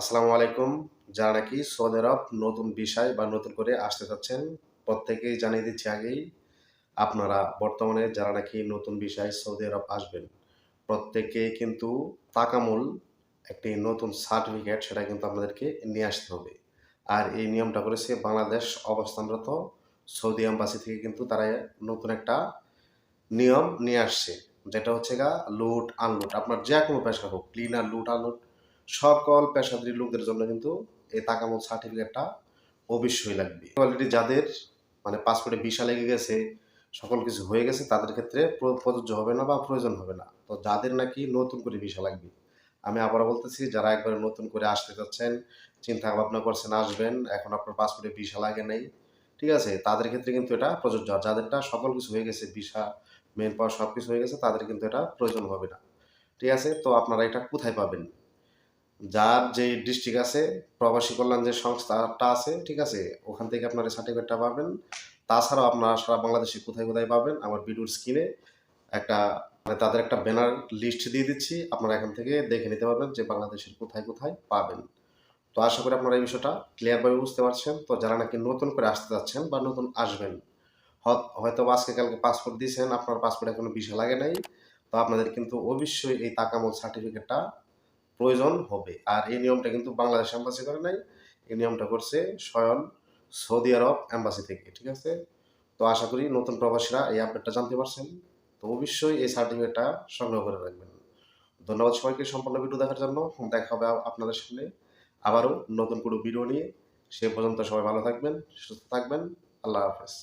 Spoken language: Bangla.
আসসালামু আলাইকুম। যারা নাকি সৌদি আরব নতুন বিষয় বা নতুন করে আসতে চাচ্ছেন প্রত্যেকেই জানিয়ে দিচ্ছি আগেই, আপনারা বর্তমানে যারা নাকি নতুন বিষয় সৌদি আরব আসবেন প্রত্যেকেই কিন্তু তাকামূল একটি নতুন সার্টিফিকেট সেটা কিন্তু আপনাদেরকে নিয়ে আসতে হবে। আর এই নিয়মটা করেছে বাংলাদেশ অবস্থানরত সৌদি আম্বাসি থেকে কিন্তু তারা নতুন একটা নিয়ম নিয়ে আসছে, যেটা হচ্ছে গা লুট আনলুট। আপনার যে কোনো পেশা হোক, ক্লিনার, লুট, আনলুট সকল পেশাদারী লোকদের জন্য কিন্তু এই তাকামত সার্টিফিকেটটা অবশ্যই লাগবে। অলরেডি যাদের মানে পাসপোর্টে ভিসা লেগে গেছে, সকল কিছু হয়ে গেছে, তাদের ক্ষেত্রে প্রযোজ্য হবে না বা প্রয়োজন হবে না। তো যাদের নাকি নতুন করে ভিসা লাগবে, আমি আবারও বলতেছি, যারা একবারে নতুন করে আসতে চাচ্ছেন চিন্তা ভাবনা করছেন, আসবেন, এখন আপনার পাসপোর্টে ভিসা লাগে নাই, ঠিক আছে? তাদের ক্ষেত্রে কিন্তু এটা প্রযোজ্য। যাদেরটা সকল কিছু হয়ে গেছে ভিসা মেন পাওয়ার সব কিছু হয়ে গেছে, তাদের কিন্তু এটা প্রয়োজন হবে না। ঠিক আছে? তো আপনারা এটা কোথায় পাবেন? যার যে ডিস্ট্রিক্ট আছে, প্রবাসী কল্যাণ যে সংস্থাটা আছে, ঠিক আছে, ওখান থেকে আপনার সার্টিফিকেটটা পাবেন। তাছাড়াও আপনারা সারা বাংলাদেশে কোথায় কোথায় পাবেন, আমার ভিডিওর স্ক্রিনে একটা মানে তাদের একটা ব্যানার লিস্ট দিয়ে দিচ্ছি। আপনারা এখান থেকে দেখে নিতে পারবেন যে বাংলাদেশের কোথায় কোথায় পাবেন। তো আশা করি আপনারা এই বিষয়টা ক্লিয়ারভাবে বুঝতে পারছেন। তো যারা নাকি নতুন করে আসতে যাচ্ছেন বা নতুন আসবেন হয়তো আজকে কালকে পাসপোর্ট দিয়েছেন, আপনার পাসপোর্টে কোনো ভিসা লাগে নাই। তো আপনাদের কিন্তু অবশ্যই এই তাকামল সার্টিফিকেটটা প্রয়োজন হবে। আর এই নিয়মটা কিন্তু বাংলাদেশ অ্যাম্বাসি করে নাই। এই নিয়মটা করছে স্বয়ং সৌদি আরব অ্যাম্বাসি থেকে, ঠিক আছে? তো আশা করি নতুন প্রবাসীরা এই আপডেটটা জানতে পারছেন। তো অবশ্যই এই সার্টিফিকেটটা সংগ্রহ করে রাখবেন। ধন্যবাদ সবাইকে সম্পূর্ণ ভিডিও দেখার জন্য। দেখা হবে আপনাদের সামনে আবারও নতুন কোনো ভিডিও নিয়ে। সে পর্যন্ত সবাই ভালো থাকবেন, সুস্থ থাকবেন। আল্লাহ হাফেজ।